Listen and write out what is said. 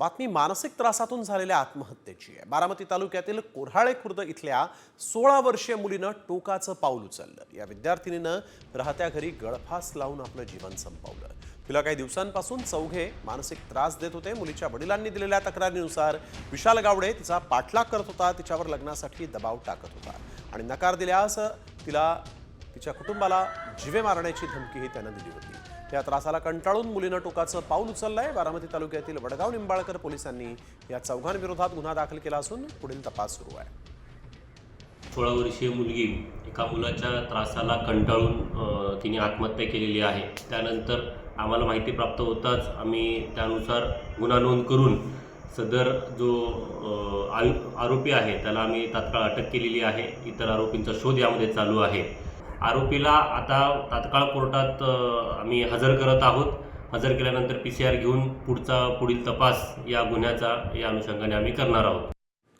बातमी मानसिक त्रासातून झालेल्या आत्महत्येची आहे. बारामती तालुक्यातील कोऱ्हाळे खुर्द इथल्या सोळा वर्षीय मुलीनं टोकाचं पाऊल उचललं. या विद्यार्थिनीनं राहत्या घरी गळफास लावून आपलं जीवन संपवलं. तिला काही दिवसांपासून चौघे मानसिक त्रास देत होते. मुलीच्या वडिलांनी दिलेल्या तक्रारीनुसार विशाल गावडे तिचा पाठलाग करत होता. तिच्यावर लग्नासाठी दबाव टाकत होता. आणि नकार दिल्यास तिला तिच्या कुटुंबाला जिवे मारण्याची धमकीही त्यानं दिली होती. या त्रासाला कंटाळून मुलीनं टोकाचं पाऊल उचललंय. बारामती तालुक्यातील वडगाव निंबाळकर पोलिसांनी या चौघांविरोधात गुन्हा दाखल केला असून पुढील तपास सुरू आहे. सोळा वर्षीय मुलगी एका मुलाच्या त्रासाला कंटाळून तिने आत्महत्या केलेली आहे. त्यानंतर आम्हाला माहिती प्राप्त होताच आम्ही त्यानुसार गुन्हा नोंद करून सदर जो आरोपी आहे त्याला आम्ही तात्काळ अटक केलेली आहे. इतर आरोपींचा शोध यामध्ये चालू आहे. आरोपीला आता तात्काळ कोर्टात आम्ही हजर करत आहोत. हजर केल्यानंतर पी सी आर घेऊन पुढचा पुढील तपास या गुन्ह्याचा या अनुषंगाने आम्ही करणार आहोत.